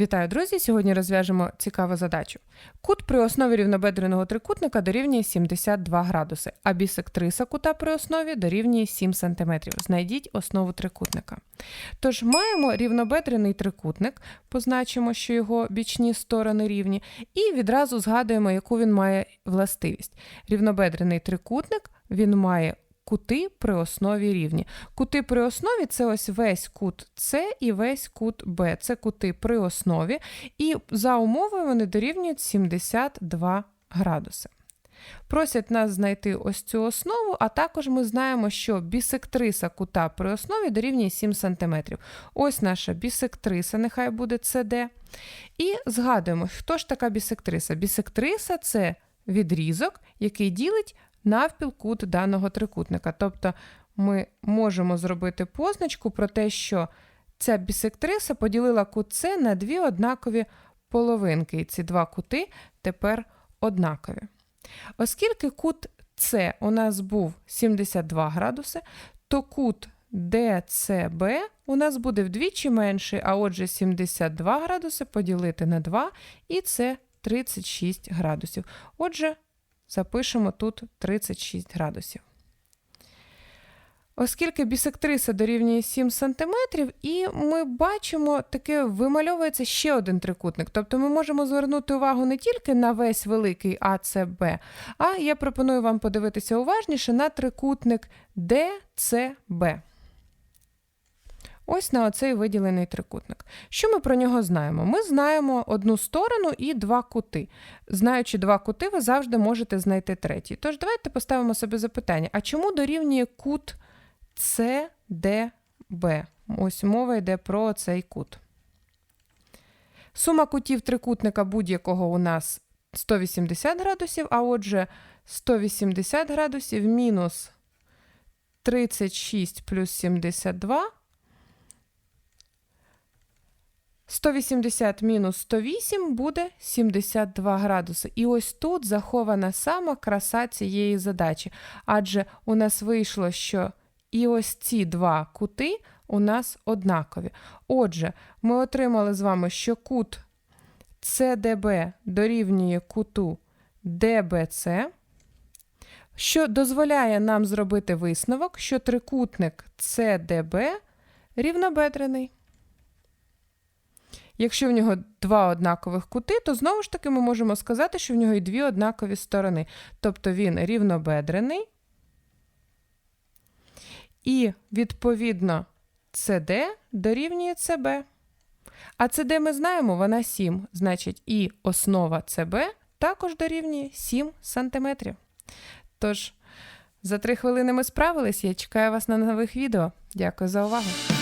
Вітаю, друзі! Сьогодні розв'яжемо цікаву задачу. Кут при основі рівнобедреного трикутника дорівнює 72 градуси, а бісектриса кута при основі дорівнює 7 см. Знайдіть основу трикутника. Тож маємо рівнобедрений трикутник, позначимо, що його бічні сторони рівні, і відразу згадуємо, яку він має властивість. Рівнобедрений трикутник він має кути при основі рівні. Кути при основі це ось весь кут С і весь кут Б. Це кути при основі, і за умовою вони дорівнюють 72 градуси. Просять нас знайти ось цю основу, а також ми знаємо, що бісектриса кута при основі дорівнює 7 см. Ось наша бісектриса, нехай буде CD. І згадуємо, хто ж така бісектриса? Бісектриса це відрізок, який ділить навпіл кут даного трикутника. Тобто ми можемо зробити позначку про те, що ця бісектриса поділила кут С на дві однакові половинки, і ці два кути тепер однакові. Оскільки кут С у нас був 72 градуси, то кут DCB у нас буде вдвічі менший, а отже 72 градуси поділити на 2, і це 36 градусів. Отже, запишемо тут 36 градусів. Оскільки бісектриса дорівнює 7 см, і ми бачимо, таке вимальовується ще один трикутник. Тобто ми можемо звернути увагу не тільки на весь великий АЦБ, а я пропоную вам подивитися уважніше на трикутник DCB. Ось на оцей виділений трикутник. Що ми про нього знаємо? Ми знаємо одну сторону і два кути. Знаючи два кути, ви завжди можете знайти третій. Тож давайте поставимо собі запитання: а чому дорівнює кут CDB? Ось мова йде про цей кут. Сума кутів трикутника будь-якого у нас 180 градусів, а отже, 180 градусів мінус 36 плюс 72. 180 мінус 108 буде 72 градуси. І ось тут захована сама краса цієї задачі. Адже у нас вийшло, що і ось ці два кути у нас однакові. Отже, ми отримали з вами, що кут CDB дорівнює куту DBC, що дозволяє нам зробити висновок, що трикутник CDB рівнобедрений. Якщо в нього два однакових кути, то знову ж таки ми можемо сказати, що в нього і дві однакові сторони. Тобто він рівнобедрений. І, відповідно, CD дорівнює CB. А CD ми знаємо, вона 7. Значить, і основа CB також дорівнює 7 см. Тож, за 3 хвилини ми справились. Я чекаю вас на нових відео. Дякую за увагу.